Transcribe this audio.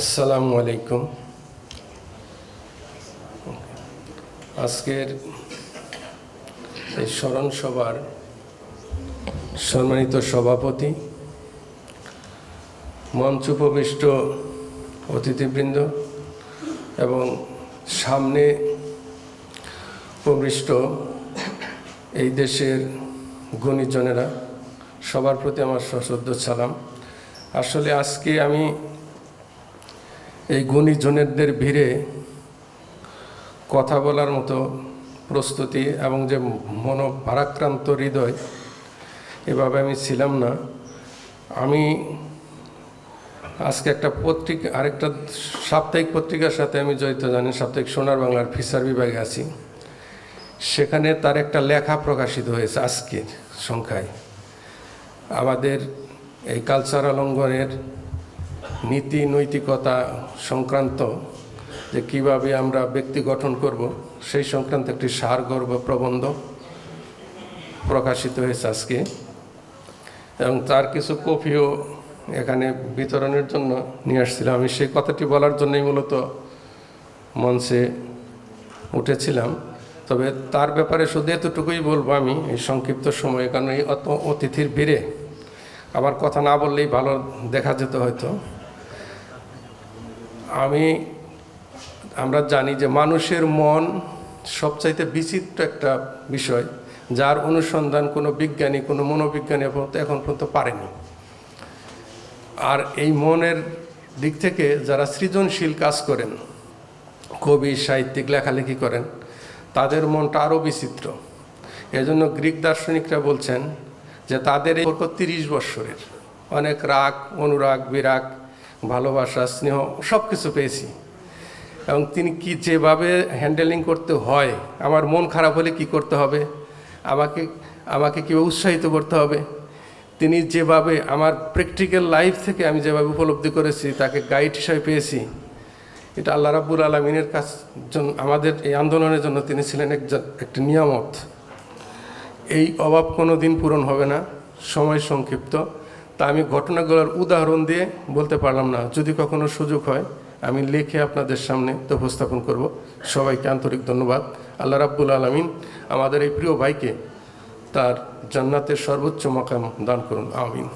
আসসালামু আলাইকুম। আজকের এই স্মরণ সভার সম্মানিত সভাপতি, মঞ্চ উপবিষ্ট অতিথিবৃন্দ এবং সামনে উপবিষ্ট এই দেশের গুণীজনেরা, সবার প্রতি আমার সশ্রদ্ধ সালাম। আসলে আজকে আমি এই গুণীজনেরদের ভিড়ে কথা বলার মতো প্রস্তুতি এবং যে মনোভারাক্রান্ত হৃদয়, এভাবে আমি ছিলাম না। আমি আজকে একটা পত্রিকা, আরেকটা সাপ্তাহিক পত্রিকার সাথে আমি জড়িত জানি সাপ্তাহিক সোনার বাংলার ফিসার বিভাগে আছি। সেখানে তার একটা লেখা প্রকাশিত হয়েছে আজকের সংখ্যায়। আমাদের এই কালচারাল অঙ্গনের নীতি, নৈতিকতা সংক্রান্ত যে কীভাবে আমরা ব্যক্তি গঠন করব, সেই সংক্রান্ত একটি সার গর্ব প্রবন্ধ প্রকাশিত হয়েছে আজকে। এবং তার কিছু কপিও এখানে বিতরণের জন্য নিয়ে আসছিলাম। আমি সেই কথাটি বলার জন্যই মূলত মঞ্চে উঠেছিলাম। তবে তার ব্যাপারে শুধু এতটুকুই বলব আমি, এই সংক্ষিপ্ত সময়ে, কারণ এই অত অতিথির ভিড়ে আবার কথা না বললেই ভালো দেখা যেত হয়তো। আমি, আমরা জানি যে মানুষের মন সবচাইতে বিচিত্র একটা বিষয়, যার অনুসন্ধান কোনো বিজ্ঞানী, কোনো মনোবিজ্ঞানী পর্যন্ত এখন পর্যন্ত পারেনি। আর এই মনের দিক থেকে যারা সৃজনশীল কাজ করেন, কবি, সাহিত্যিক, লেখালেখি করেন, তাদের মনটা আরও বিচিত্র। এজন্য গ্রিক দার্শনিকরা বলছেন যে তাদের এই তিরিশ বৎসরের। অনেক রাগ, অনুরাগ, বিরাগ ভালোবাসা, স্নেহ সব কিছু পেয়েছি। এবং তিনি কি যেভাবে হ্যান্ডেলিং করতে হয়, আমার মন খারাপ হলে কি করতে হবে, আমাকে আমাকে কীভাবে উৎসাহিত করতে হবে, তিনি যেভাবে আমার প্র্যাকটিক্যাল লাইফ থেকে আমি যেভাবে উপলব্ধি করেছি, তাকে গাইড হিসাবে পেয়েছি। এটা আল্লাহ রাব্বুল আলমিনের কাছ আমাদের এই আন্দোলনের জন্য তিনি ছিলেন একজন, একটি নিয়ামত। এই অভাব কোনো দিন পূরণ হবে না। সময় সংক্ষিপ্ত। তা আমি ঘটনাগুলোর উদাহরণ দিয়ে বলতে পারলাম না। যদি কখনো সুযোগ হয়, আমি লিখে আপনাদের সামনে উপস্থাপন করব। সবাইকে আন্তরিক ধন্যবাদ। আল্লাহ রাব্বুল আলমিন আমাদের এই প্রিয় ভাইকে তার জান্নাতের সর্বোচ্চ মকাম দান করুন। আমিন।